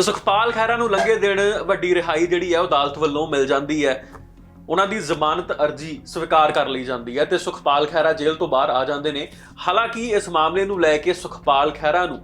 ਤੇ ਸੁਖਪਾਲ ਖਹਿਰਾ ਨੂੰ ਲੰਘੇ ਦਿਨ ਵੱਡੀ ਰਿਹਾਈ ਜਿਹੜੀ ਹੈ ਉਹ ਅਦਾਲਤ ਵੱਲੋਂ ਮਿਲ ਜਾਂਦੀ ਹੈ। ਉਹਨਾਂ ਦੀ ਜ਼ਮਾਨਤ ਅਰਜ਼ੀ ਸਵੀਕਾਰ ਕਰ ਲਈ ਜਾਂਦੀ ਹੈ ਤੇ ਸੁਖਪਾਲ ਖਹਿਰਾ ਜੇਲ੍ਹ ਤੋਂ ਬਾਹਰ ਆ ਜਾਂਦੇ ਨੇ। ਹਾਲਾਂਕਿ ਇਸ ਮਾਮਲੇ ਨੂੰ ਲੈ ਕੇ ਸੁਖਪਾਲ ਖਹਿਰਾ ਨੂੰ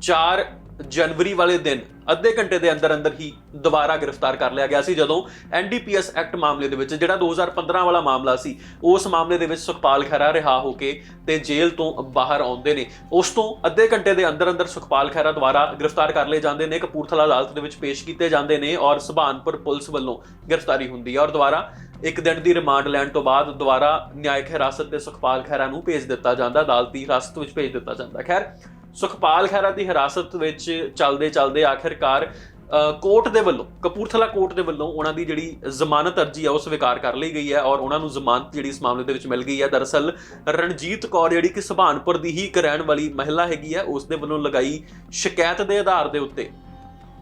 4 ਜਨਵਰੀ ਵਾਲੇ ਦਿਨ, ਅੱਧੇ ਘੰਟੇ ਦੇ ਅੰਦਰ ਅੰਦਰ ਹੀ ਦੁਬਾਰਾ ਗ੍ਰਿਫਤਾਰ ਕਰ ਲਿਆ ਗਿਆ ਸੀ, ਜਦੋਂ ਐਨਡੀਪੀਐਸ ਐਕਟ ਮਾਮਲੇ ਦੇ ਵਿੱਚ ਜਿਹੜਾ 2015 ਵਾਲਾ ਮਾਮਲਾ ਸੀ, ਉਸ ਮਾਮਲੇ ਦੇ ਵਿੱਚ ਸੁਖਪਾਲ ਖਹਿਰਾ ਰਿਹਾ ਹੋ ਕੇ ਤੇ ਜੇਲ੍ਹ ਤੋਂ ਬਾਹਰ ਆਉਂਦੇ ਨੇ। ਉਸ ਤੋਂ ਅੱਧੇ ਘੰਟੇ ਦੇ ਅੰਦਰ ਅੰਦਰ ਸੁਖਪਾਲ ਖਹਿਰਾ ਦੁਬਾਰਾ ਗ੍ਰਿਫਤਾਰ ਕਰ ਲਏ ਜਾਂਦੇ ਨੇ, ਕਪੂਰਥਲਾ ਅਦਾਲਤ ਦੇ ਵਿੱਚ ਪੇਸ਼ ਕੀਤੇ ਜਾਂਦੇ ਨੇ ਔਰ ਸੁਭਾਨਪੁਰ ਪੁਲਿਸ ਵੱਲੋਂ ਗ੍ਰਿਫਤਾਰੀ ਹੁੰਦੀ ਹੈ ਔਰ ਦੁਬਾਰਾ ਇੱਕ ਦਿਨ ਦੀ ਰਿਮਾਂਡ ਲੈਣ ਤੋਂ ਬਾਅਦ ਦੁਬਾਰਾ ਨਿਆਇਕ ਹਿਰਾਸਤ ਤੇ ਸੁਖਪਾਲ ਖਹਿਰਾ ਨੂੰ ਭੇਜ ਦਿੱਤਾ ਜਾਂਦਾ, ਅਦਾਲਤੀ ਹਿਰਾਸਤ ਵਿੱਚ ਭੇਜ ਦਿੱਤਾ ਜਾਂਦਾ। ਖੈਰ ਸੁਖਪਾਲ ਖਹਿਰਾ ਦੀ ਹਿਰਾਸਤ ਵਿੱਚ ਚੱਲਦੇ ਚੱਲਦੇ ਆਖਿਰਕਾਰ ਕੋਰਟ ਦੇ ਵੱਲੋਂ, ਕਪੂਰਥਲਾ ਕੋਰਟ ਦੇ ਵੱਲੋਂ ਉਹਨਾਂ ਦੀ ਜਿਹੜੀ ਜ਼ਮਾਨਤ ਅਰਜ਼ੀ ਆ, ਉਹ ਸਵੀਕਾਰ ਕਰ ਲਈ ਗਈ ਹੈ ਔਰ ਉਹਨਾਂ ਨੂੰ ਜ਼ਮਾਨਤ ਜਿਹੜੀ ਇਸ ਮਾਮਲੇ ਦੇ ਵਿੱਚ ਮਿਲ ਗਈ ਹੈ। ਦਰਅਸਲ, ਰਣਜੀਤ ਕੌਰ ਜਿਹੜੀ ਕਿ ਸੁਭਾਨਪੁਰ ਦੀ ਹੀ ਇੱਕ ਰਹਿਣ ਵਾਲੀ ਮਹਿਲਾ ਹੈਗੀ ਹੈ, ਉਸ ਦੇ ਵੱਲੋਂ ਲਗਾਈ ਸ਼ਿਕਾਇਤ ਦੇ ਆਧਾਰ ਦੇ ਉੱਤੇ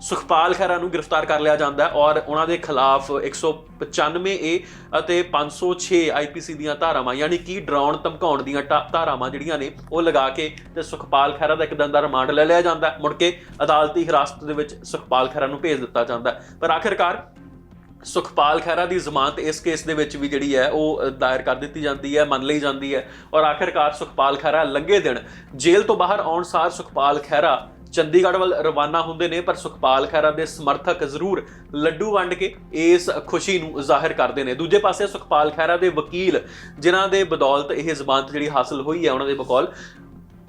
ਸੁਖਪਾਲ ਖਹਿਰਾ ਨੂੰ ਗ੍ਰਿਫਤਾਰ ਕਰ ਲਿਆ ਜਾਂਦਾ ਹੈ ਔਰ ਉਹਨਾਂ ਦੇ ਖਿਲਾਫ 195 ਏ ਅਤੇ 506 ਆਈਪੀਸੀ ਦੀਆਂ ਧਾਰਾਵਾਂ, ਯਾਨੀ ਕਿ ਡਰਾਉਣ, ਧਮਕਾਉਣ ਦੀਆਂ ਧਾ- ਧਾਰਾਵਾਂ ਜਿਹੜੀਆਂ ਨੇ, ਉਹ ਲਗਾ ਕੇ ਤੇ ਸੁਖਪਾਲ ਖਹਿਰਾ ਦਾ ਇੱਕ ਦਿਨ ਦਾ ਰਿਮਾਂਡ ਲੈ ਲਿਆ ਜਾਂਦਾ ਮੁੜ ਕੇ ਅਦਾਲਤੀ ਹਿਰਾਸਤ ਦੇ ਵਿੱਚ ਸੁਖਪਾਲ ਖਹਿਰਾ ਨੂੰ ਭੇਜ ਦਿੱਤਾ ਜਾਂਦਾ ਪਰ ਆਖਿਰਕਾਰ ਸੁਖਪਾਲ ਖਹਿਰਾ ਦੀ ਜ਼ਮਾਨਤ ਇਸ ਕੇਸ ਦੇ ਵਿੱਚ ਵੀ ਜਿਹੜੀ ਹੈ, ਉਹ ਦਾਇਰ ਕਰ ਦਿੱਤੀ ਜਾਂਦੀ ਹੈ, ਮੰਨ ਲਈ ਜਾਂਦੀ ਹੈ। ਔਰ ਆਖਿਰਕਾਰ ਸੁਖਪਾਲ ਖਹਿਰਾ ਲੰਘੇ ਦਿਨ ਜੇਲ੍ਹ ਤੋਂ ਬਾਹਰ ਆਉਣ ਸਾਰ ਸੁਖਪਾਲ ਖਹਿਰਾ ਚੰਡੀਗੜ੍ਹ ਵੱਲ ਰਵਾਨਾ ਹੁੰਦੇ ਨੇ, ਪਰ ਸੁਖਪਾਲ ਖਹਿਰਾ ਦੇ ਸਮਰਥਕ ਜ਼ਰੂਰ ਲੱਡੂ ਵੰਡ ਕੇ ਇਸ ਖੁਸ਼ੀ ਨੂੰ ਜ਼ਾਹਿਰ ਕਰਦੇ ਨੇ। ਦੂਜੇ ਪਾਸੇ ਸੁਖਪਾਲ ਖਹਿਰਾ ਦੇ ਵਕੀਲ, ਜਿਨ੍ਹਾਂ ਦੇ ਬਦੌਲਤ ਇਹ ਜ਼ਮਾਨਤ ਜਿਹੜੀ ਹਾਸਲ ਹੋਈ ਹੈ, ਉਹਨਾਂ ਦੇ ਬਕੌਲ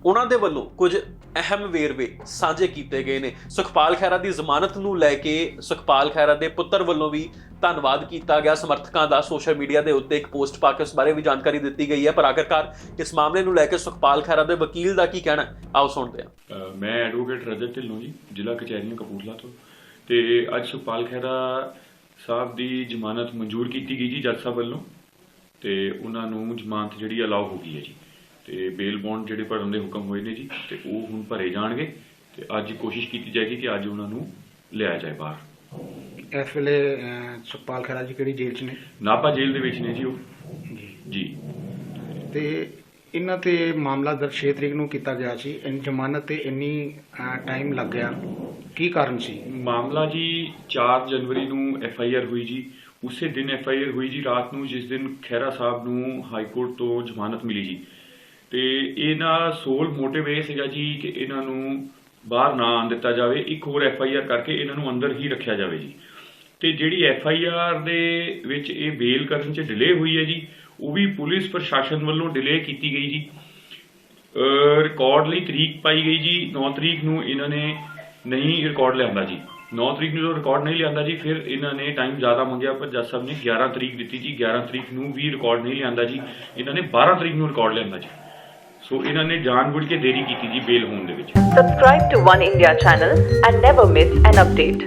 ਉਹਨਾਂ ਦੇ ਵੱਲੋਂ ਕੁਝ ਅਹਿਮ ਵੇਰਵੇ ਸਾਂਝੇ ਕੀਤੇ ਗਏ ਨੇ। ਸੁਖਪਾਲ ਖਹਿਰਾ ਦੀ ਜ਼ਮਾਨਤ ਨੂੰ ਲੈ ਕੇ ਸੁਖਪਾਲ ਖਹਿਰਾ ਦੇ ਪੁੱਤਰ ਵੱਲੋਂ ਵੀ ਧੰਨਵਾਦ ਕੀਤਾ ਗਿਆ। ਸਮਰਥਕਾਂ ਦਾ ਸੋਸ਼ਲ ਮੀਡੀਆ ਦੇ ਉੱਤੇ ਇੱਕ ਪੋਸਟ ਪਾ ਕੇ ਉਸ ਬਾਰੇ ਵੀ ਜਾਣਕਾਰੀ ਦਿੱਤੀ ਗਈ ਹੈ। ਪਰ ਆਖਿਰਕਾਰ ਇਸ ਮਾਮਲੇ ਨੂੰ ਲੈ ਕੇ ਸੁਖਪਾਲ ਖਹਿਰਾ ਦੇ ਵਕੀਲ ਦਾ ਕੀ ਕਹਿਣਾ ਆਓ ਸੁਣਦੇ ਹਾਂ। ਮੈਂ ਐਡਵੋਕੇਟ ਰਜਤ ਢਿੱਲੋਂ ਜੀ, ਜ਼ਿਲ੍ਹਾ ਕਚਹਿਰੀਆਂ ਕਪੂਰਥਲਾ ਤੋਂ। ਤੇ ਅੱਜ ਸੁਖਪਾਲ ਖਹਿਰਾ ਸਾਹਿਬ ਦੀ ਜ਼ਮਾਨਤ ਮਨਜ਼ੂਰ ਕੀਤੀ ਗਈ ਜੀ ਜੱਜ ਸਾਹਿਬ ਵੱਲੋਂ। ਤੇ ਉਹਨਾਂ ਨੂੰ ਜ਼ਮਾਨਤ ਜਿਹੜੀ ਅਲਾਉ ਹੋ ਗਈ ਹੈ ਜੀ। ਤੇ ਬੇਲ ਬੌਂਡ ਜਿਹੜੇ ਭਰਨ ਦੇ ਹੁਕਮ ਹੋਏ ਨੇ ਜੀ ਤੇ ਉਹ ਹੁਣ ਭਰੇ ਜਾਣਗੇ ਤੇ ਅੱਜ ਕੋਸ਼ਿਸ਼ ਕੀਤੀ ਜਾਏਗੀ ਕਿ ਅੱਜ ਉਹਨਾਂ ਨੂੰ ਲਿਆਇਆ ਜਾਏ ਬਾਹਰ। ਇਸ ਵੇਲੇ ਅਹ, ਸੁਖਪਾਲ ਖਹਿਰਾ ਜੀ ਕਿਹੜੀ ਜੇਲ੍ਹ 'ਚ ਨੇ? ਨਾਪਾ ਜੇਲ੍ਹ ਦੇ ਵਿੱਚ ਨੇ ਜੀ ਉਹ। ਜੀ। ਤੇ ਇਹਨਾਂ ਤੇ ਮਾਮਲਾ ਦਰਜ 6 ਤਰੀਕ ਨੂੰ ਕੀਤਾ ਗਿਆ ਸੀ। ਇਨ ਜ਼ਮਾਨਤ ਤੇ ਇੰਨੀ ਟਾਈਮ ਲੱਗ ਗਿਆ। ਕੀ ਕਾਰਨ ਸੀ? ਮਾਮਲਾ ਜੀ 4 ਜਨਵਰੀ ਨੂੰ ਐਫ ਆਈ ਆਰ ਹੋਈ ਜੀ। ਉਸੇ ਦਿਨ ਐਫ ਆਈ ਆਰ ਹੋਈ ਜੀ। ਰਾਤ ਨੂੰ ਜਿਸ ਦਿਨ ਖਹਿਰਾ ਸਾਹਿਬ ਨੂੰ ਹਾਈ ਕੋਰਟ ਤੋਂ ਜ਼ਮਾਨਤ ਮਿਲੀ ਜੀ। ਤੇ ਇਹਨਾਂ ਸੋਲ ਮੋਟਿਵ ਇਹ ਸੀਗਾ ਜੀ ਕਿ ਇਹਨਾਂ ਨੂੰ ਬਾਹਰ ਨਾ ਆਉਣ ਦਿੱਤਾ ਜਾਵੇ, ਇੱਕ ਹੋਰ ਐਫ ਆਈ ਆਰ ਕਰਕੇ ਇਹਨਾਂ ਨੂੰ ਅੰਦਰ ਹੀ ਰੱਖਿਆ ਜਾਵੇ ਜੀ। ਤੇ ਜਿਹੜੀ ਐਫ ਆਈ ਆਰ ਦੇ ਵਿੱਚ ਇਹ ਬੇਲ ਕਰਨ 'ਚ ਡਿਲੇ ਹੋਈ ਹੈ ਜੀ, ਉਹ ਵੀ ਪੁਲਿਸ ਪ੍ਰਸ਼ਾਸਨ ਵੱਲੋਂ ਡਿਲੇ ਕੀਤੀ ਗਈ ਜੀ। ਰਿਕਾਰਡ ਲਈ ਤਰੀਕ ਪਾਈ ਗਈ ਜੀ 9 ਤਰੀਕ ਨੂੰ ਇਹਨਾਂ ਨੇ ਨਹੀਂ ਰਿਕਾਰਡ ਲਿਆਂਦਾ ਜੀ। 9 ਤਰੀਕ ਨੂੰ ਜਦੋਂ ਰਿਕਾਰਡ ਨਹੀਂ ਲਿਆਂਦਾ ਜੀ, ਫਿਰ ਇਹਨਾਂ ਨੇ ਟਾਈਮ ਜ਼ਿਆਦਾ ਮੰਗਿਆ, ਪਰ ਜੱਜ ਸਾਹਿਬ ਨੇ 11 ਤਰੀਕ ਦਿੱਤੀ ਜੀ 11 ਤਰੀਕ ਨੂੰ ਵੀ ਰਿਕਾਰਡ ਨਹੀਂ ਲਿਆਂਦਾ ਜੀ। ਇਹਨਾਂ ਨੇ 12 ਤਰੀਕ ਨੂੰ ਰਿਕਾਰਡ ਲਿਆਂਦਾ ਜੀ। ਸੋ ਇਹਨਾਂ ਨੇ ਜਾਣਬੁੱਝ ਕੇ ਦੇਰੀ ਕੀਤੀ ਜੀ ਬੇਲ ਹੋਣ ਦੇ ਵਿੱਚ subscribe to One India channel and never miss an update